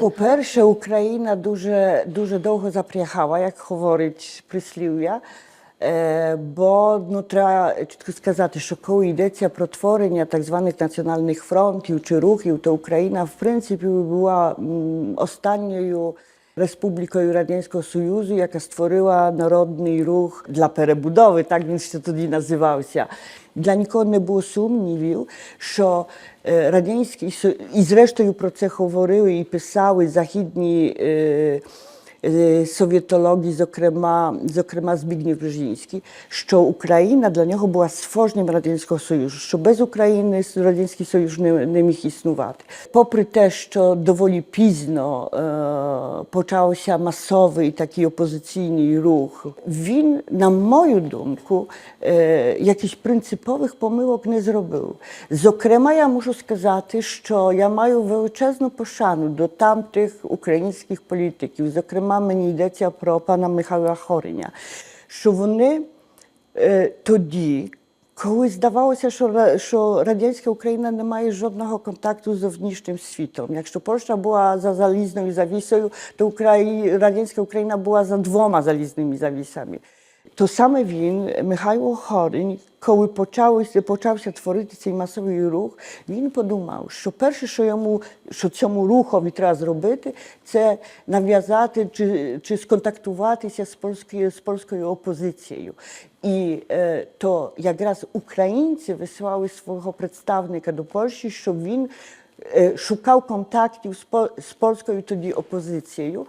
По-перше, Україна дуже, дуже довго запрягала, як говорить прислів'я. Е, Бо ну, треба чітко сказати, що коли йдеться про творення так званих національних фронтів чи рухів, то Україна в принципі була останньою республікою Радянського Союзу, яка створила народний рух для перебудови, так він ще тоді називався. Для нікого не було сумнівів, що е, радянський Союз, і зрештою про це говорили і писали західні. Е, Совєтології, зокрема, зокрема Збігнєв Брzezinський, що Україна для нього була створенням Радянського Союзу, що без України Радянський Союз не, не міг існувати. Попри те, що доволі пізно е, почався масовий такий опозиційний рух, він, на мою думку, е, якихось принципових помилок не зробив. Зокрема, я можу сказати, що я маю величезну пошану до тамтих українських політиків. Зокрема, мені йдеться про пана Михайла Хориня, що вони е, тоді, коли здавалося, що, що радянська Україна не має жодного контакту з зовнішнім світом. Якщо Польща була за залізною завісою, то Украї... радянська Україна була за двома залізними завісами. То саме він, Михайло Хорень, коли почався, почався творити цей масовий рух, він подумав, що перше, що йому, що цьому рухові треба зробити, це нав'язати чи, чи сконтактуватися з польською, з польською опозицією. І е, то якраз українці висилали свого представника до Польщі, щоб він е, шукав контактів з, по- з польською тоді опозицією.